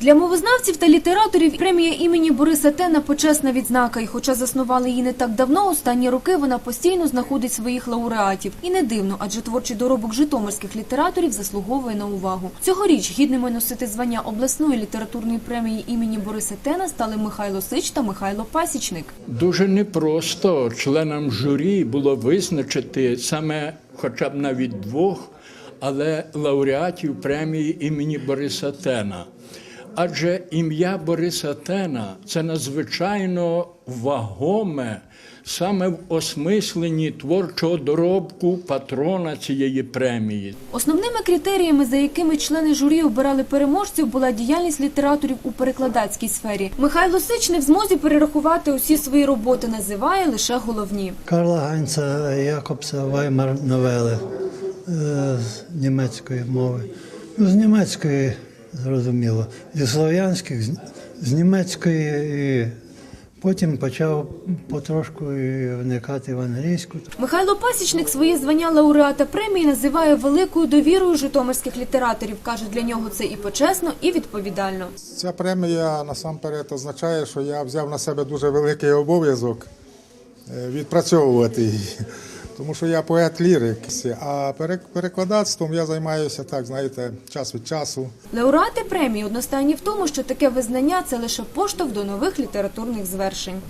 Для мовознавців та літераторів премія імені Бориса Тена почесна відзнака. І хоча заснували її не так давно, останні роки вона постійно знаходить своїх лауреатів. І не дивно, адже творчий доробок житомирських літераторів заслуговує на увагу. Цьогоріч гідними носити звання обласної літературної премії імені Бориса Тена стали Михайло Сич та Михайло Пасічник. Дуже непросто членам журі було визначити саме хоча б навіть двох, але лауреатів премії імені Бориса Тена. Адже ім'я Бориса Тена це надзвичайно вагоме саме в осмисленні творчого доробку патрона цієї премії. Основними критеріями, за якими члени журі обирали переможців, була діяльність літераторів у перекладацькій сфері. Михайло Сич не в змозі перерахувати усі свої роботи, називає лише головні. Карла Гайнца Якобса Ваймар новели е, з німецької мови. Ну, з німецької, зрозуміло, зі слов'янських, з, німецької. І потім почав потрошку вникати в англійську. Михайло Пасічник своє звання лауреата премії називає великою довірою житомирських літераторів. каже, для нього це і почесно, і відповідально. Ця премія насамперед означає, що я взяв на себе дуже великий обов'язок е, відпрацьовувати її. Тому що я поет-лірик, а перек- перекладацтвом я займаюся так, знаєте, час від часу. Лауреати премії одностайні в тому, що таке визнання це лише поштовх до нових літературних звершень.